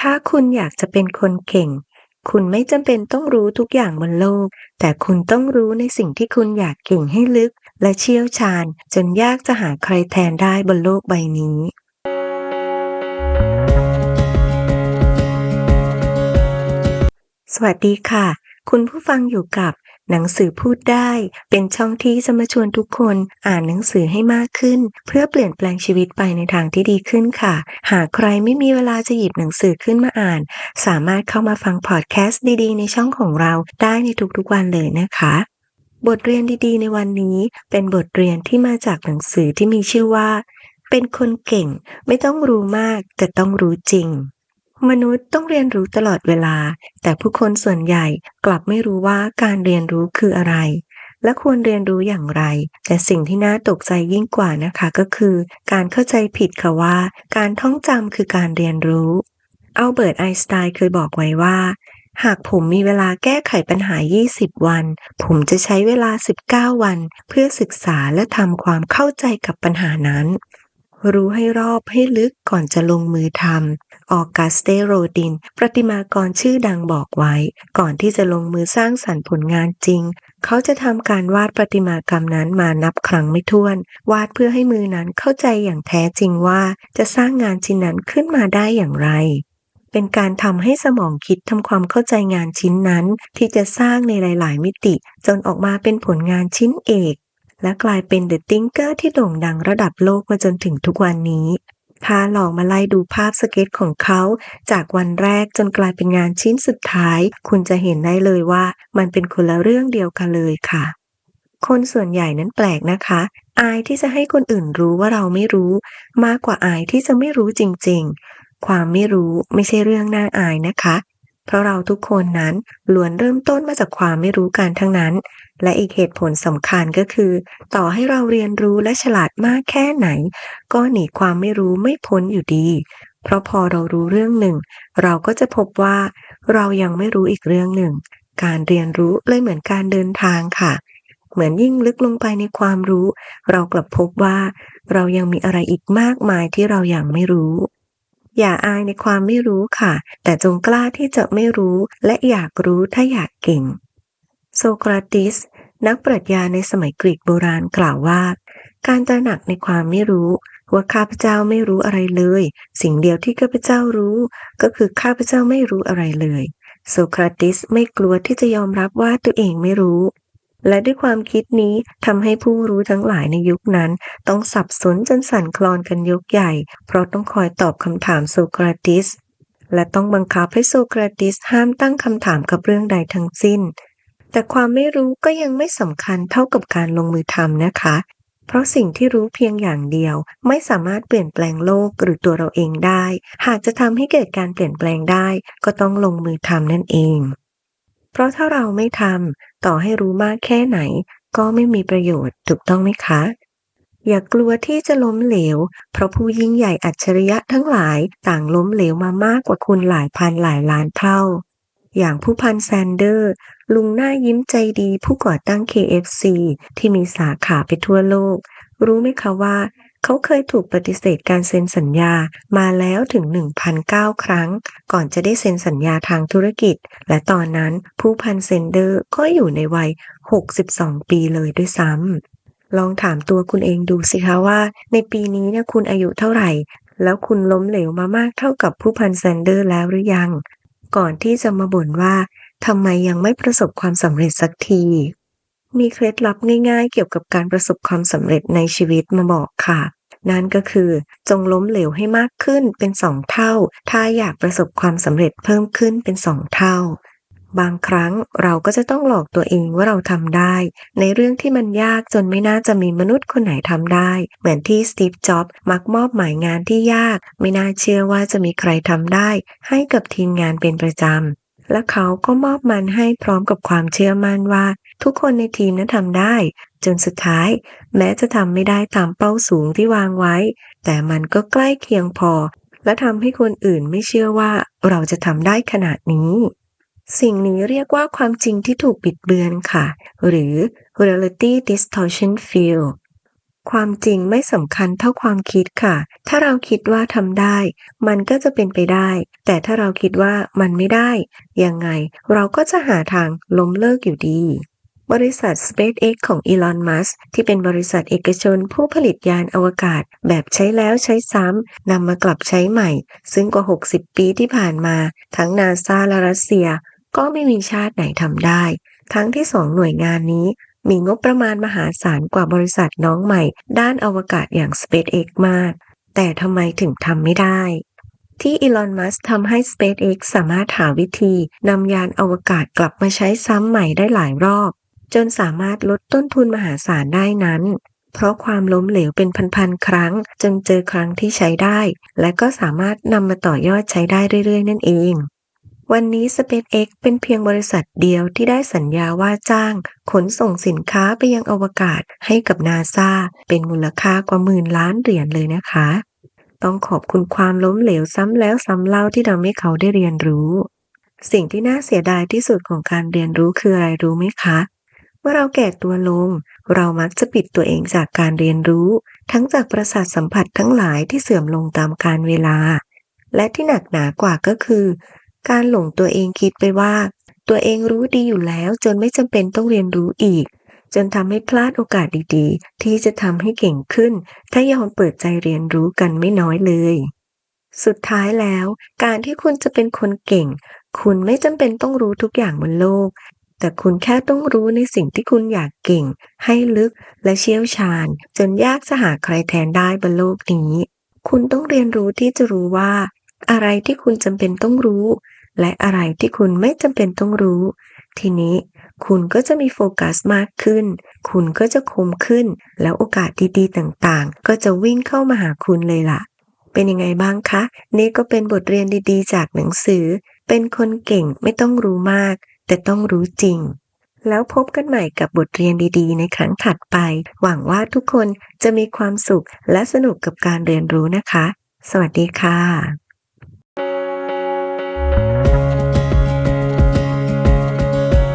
ถ้าคุณอยากจะเป็นคนเก่ง คุณไม่จำเป็นต้องรู้ทุกอย่างบนโลก แต่คุณต้องรู้ในสิ่งที่คุณอยากเก่งให้ลึก และเชี่ยวชาญ จนยากจะหาใครแทนได้บนโลกใบนี้สวัสดีค่ะ คุณผู้ฟังอยู่กับ หนังสือพูดได้ เป็นช่องที่จะมาชวนทุกคนอ่านหนังสือให้มากขึ้น เพื่อเปลี่ยนแปลงชีวิตไปในทางที่ดีขึ้นค่ะ หากใครไม่มีเวลาจะหยิบหนังสือขึ้นมาอ่าน สามารถเข้ามาฟังพอดแคสต์ดีๆ ในช่องของเราได้ในทุกๆวันเลยนะคะบทเรียนดีๆ ในวันนี้เป็นบทเรียนที่มาจากหนังสือที่มีชื่อว่า เป็นคนเก่ง ไม่ต้องรู้มากแต่ต้องรู้จริง มนุษย์ต้องเรียนรู้ตลอดเวลา แต่ผู้คนส่วนใหญ่กลับไม่รู้ว่าการเรียนรู้คืออะไร และควรเรียนรู้อย่างไร แต่สิ่งที่น่าตกใจยิ่งกว่านะคะก็คือ การเข้าใจผิดค่ะว่า การท่องจำคือการเรียนรู้อัลเบิร์ตไอน์สไตน์เคยบอกไว้ว่า หากผมมีเวลาแก้ไขปัญหา 20 วัน ผมจะใช้เวลา 19 วัน เพื่อศึกษาและทำความเข้าใจกับปัญหานั้น รู้ให้รอบให้ลึกก่อนจะลงมือทำ ออกัสเตโรดิน ประติมากรชื่อดังบอกไว้ ก่อนที่จะลงมือสร้างสรรค์ผลงานจริง เขาจะทำการวาดประติมากรรมนั้นมานับครั้งไม่ถ้วน วาดเพื่อให้มือนั้นเข้าใจอย่างแท้จริงว่า จะสร้างงานชิ้นนั้นขึ้นมาได้อย่างไรเป็นการทำให้สมองคิดทำความเข้าใจงานชิ้นนั้น ที่จะสร้างในหลาย ๆ มิติ จนออกมาเป็นผลงานชิ้นเอก และกลายเป็นเดอะติงเกอร์ที่โด่งดังระดับโลกมาจนถึงทุกวันนี้ ถ้าลองมาไล่ดูภาพสเก็ตของเขา จากวันแรกจนกลายเป็นงานชิ้นสุดท้าย คุณจะเห็นได้เลยว่ามันเป็นคนละเรื่องเดียวกันเลยค่ะ คนส่วนใหญ่นั้นแปลกนะคะ อายที่จะให้คนอื่นรู้ว่าเราไม่รู้ มากกว่าอายที่จะไม่รู้จริงๆ ความไม่รู้ไม่ใช่เรื่องน่าอายนะคะ เพราะเราทุกคนนั้นล้วนเริ่มต้นมาจากความไม่รู้กันทั้งนั้น และอีกเหตุผลสำคัญก็คือ ต่อให้เราเรียนรู้และฉลาดมากแค่ไหน ก็หนีความไม่รู้ไม่พ้นอยู่ดี เพราะพอเรารู้เรื่องหนึ่ง เราก็จะพบว่า เรายังไม่รู้อีกเรื่องหนึ่ง การเรียนรู้เลยเหมือนการเดินทางค่ะเหมือนยิ่งลึกลงไปในความรู้ เรากลับพบว่า เรายังมีอะไรอีกมากมายที่เรายังไม่รู้ อย่าอายในความไม่รู้ค่ะ แต่จงกล้าที่จะไม่รู้ และอยากรู้ถ้าอยากเก่ง โซเคราติส นักปรัชญาในสมัยกรีกโบราณกล่าวว่า การตระหนักในความไม่รู้ว่าข้าพเจ้าไม่รู้อะไรเลย สิ่งเดียวที่ข้าพเจ้ารู้ ก็คือข้าพเจ้าไม่รู้อะไรเลย โซคราติสไม่กลัวที่จะยอมรับว่าตัวเองไม่รู้ และด้วยความคิดนี้ทำให้ผู้รู้ทั้งหลายในยุคนั้น ต้องสับสนจนสั่นคลอนกันยกใหญ่ เพราะต้องคอยตอบคำถามโซเคราติส และต้องบังคับให้โซเคราติสห้ามตั้งคำถามกับเรื่องใดทั้งสิ้น แต่ความไม่รู้ก็ยังไม่สำคัญเท่ากับการลงมือทำนะคะ เพราะสิ่งที่รู้เพียงอย่างเดียว ไม่สามารถเปลี่ยนแปลงโลกหรือตัวเราเองได้ หากจะทำให้เกิดการเปลี่ยนแปลงได้ ก็ต้องลงมือทำนั่นเอง เพราะถ้าเราไม่ทำ ต่อให้รู้มากแค่ไหน ก็ไม่มีประโยชน์ถูกต้องไหมคะ อย่ากกลัวที่จะล้มเหลว เพราะผู้ยิ่งใหญ่อัจฉริยะทั้งหลายต่างล้มเหลวมามากกว่าคุณหลายพันหลายล้านเท่า อย่างผู้พันแซนเดอร์ ลุงหน้ายิ้มใจดีผู้ก่อตั้ง KFC ที่มีสาขาไปทั่วโลก รู้ไหมคะว่า เขาเคยถูกปฏิเสธการเซ็นสัญญามาแล้วถึง 1,009 ครั้ง ก่อนจะได้เซ็นสัญญาทางธุรกิจ และตอนนั้นผู้พันเซนเดอร์ก็อยู่ในวัย 62 ปีเลยด้วยซ้ำลองถามตัวคุณเองดูสิคะว่า ในปีนี้เนี่ยคุณอายุเท่าไหร่ แล้วคุณล้มเหลวมามากเท่ากับผู้พันแซนเดอร์แล้วหรือยัง ก่อนที่จะมาบ่นว่าทำไมยังไม่ประสบความสำเร็จสักที มีเคล็ดลับง่ายๆ เกี่ยวกับการประสบความสำเร็จในชีวิตมาบอกค่ะ นั่นก็คือ จงล้มเหลวให้มากขึ้นเป็นสองเท่า ถ้าอยากประสบความสำเร็จเพิ่มขึ้นเป็นสองเท่า บางครั้งเราก็จะต้องหลอกตัวเองว่าเราทำได้ ในเรื่องที่มันยากจนไม่น่าจะมีมนุษย์คนไหนทำได้ เหมือนที่สตีฟจ็อบส์มักมอบหมายงานที่ยาก ไม่น่าเชื่อว่าจะมีใครทำได้ ให้กับทีมงานเป็นประจำ และเขาก็มอบมันให้พร้อมกับความเชื่อมั่นว่า ทุกคนในทีมนั้นทำได้ จนสุดท้าย แม้จะทำไม่ได้ตามเป้าสูงที่วางไว้ แต่มันก็ใกล้เคียงพอ และทำให้คนอื่นไม่เชื่อว่าเราจะทำได้ขนาดนี้ สิ่งนี้เรียกว่าความจริงที่ถูกบิดเบือนค่ะ หรือ reality distortion field ความจริงไม่สำคัญเท่าความคิดค่ะ ถ้าเราคิดว่าทำได้ มันก็จะเป็นไปได้ แต่ถ้าเราคิดว่ามันไม่ได้ ยังไงเราก็จะหาทางล้มเลิกอยู่ดีบริษัท SpaceX ของอีลอน มัสที่เป็นบริษัทเอกชนผู้ผลิตยานอวกาศ แบบใช้แล้วใช้ซ้ำนำมากลับใช้ใหม่ ซึ่งกว่า 60 ปีที่ผ่านมา ทั้งนาซาและรัสเซีย ก็ไม่มีชาติไหนทำได้ ทั้งที่สองหน่วยงานนี้ มีงบประมาณมหาศาลกว่าบริษัทน้องใหม่ ด้านอวกาศอย่าง SpaceX มาก แต่ทำไมถึงทำไม่ได้ ที่อีลอน มัสทำให้ SpaceX สามารถหาวิธีนำยานอวกาศกลับมาใช้ซ้ำใหม่ได้หลายรอบ จนสามารถลดต้นทุนมหาศาลได้นั้น เพราะความล้มเหลวเป็นพันๆครั้ง จนเจอครั้งที่ใช้ได้ และก็สามารถนำมาต่อยอดใช้ได้เรื่อยๆ นั่นเอง วันนี้ SpaceX เป็นเพียงบริษัทเดียวที่ได้สัญญาว่าจ้าง ขนส่งสินค้าไปยังอวกาศให้กับนาซาเป็นมูลค่ากว่าหมื่นล้านเหรียญเลยนะคะ ต้องขอบคุณความล้มเหลวซ้ำแล้วซ้ำเล่าที่ทำให้เขาได้เรียนรู้ สิ่งที่น่าเสียดายที่สุดของการเรียนรู้คืออะไรรู้ไหมคะ เมื่อเราแก่ตัวลง เรามักจะปิดตัวเองจากการเรียนรู้ ทั้งจากประสาทสัมผัสทั้งหลายที่เสื่อมลงตามกาลเวลา และที่หนักหนากว่าก็คือ การหลงตัวเองคิดไปว่า ตัวเองรู้ดีอยู่แล้วจนไม่จำเป็นต้องเรียนรู้อีก จนทำให้พลาดโอกาสดีๆ ที่จะทำให้เก่งขึ้น ถ้ายอมเปิดใจเรียนรู้กันไม่น้อยเลย สุดท้ายแล้ว การที่คุณจะเป็นคนเก่ง คุณไม่จำเป็นต้องรู้ทุกอย่างบนโลก แต่คุณแค่ต้องรู้ในสิ่งที่คุณอยากเก่ง ให้ลึกและเชี่ยวชาญ จนยากจะหาใครแทนได้บนโลกนี้ คุณต้องเรียนรู้ที่จะรู้ว่าอะไรที่คุณจำเป็นต้องรู้ และอะไรที่คุณไม่จำเป็นต้องรู้ ทีนี้คุณก็จะมีโฟกัสมากขึ้น คุณก็จะคมขึ้น แล้วโอกาสดีๆต่างๆ ก็จะวิ่งเข้ามาหาคุณเลยล่ะ เป็นยังไงบ้างคะ นี่ก็เป็นบทเรียนดีๆ จากหนังสือ เป็นคนเก่งไม่ต้องรู้มาก แต่ต้องรู้จริง แล้วพบกันใหม่กับบทเรียนดีๆ ในครั้งถัดไป หวังว่าทุกคนจะมีความสุขและสนุกกับการเรียนรู้นะคะ สวัสดีค่ะ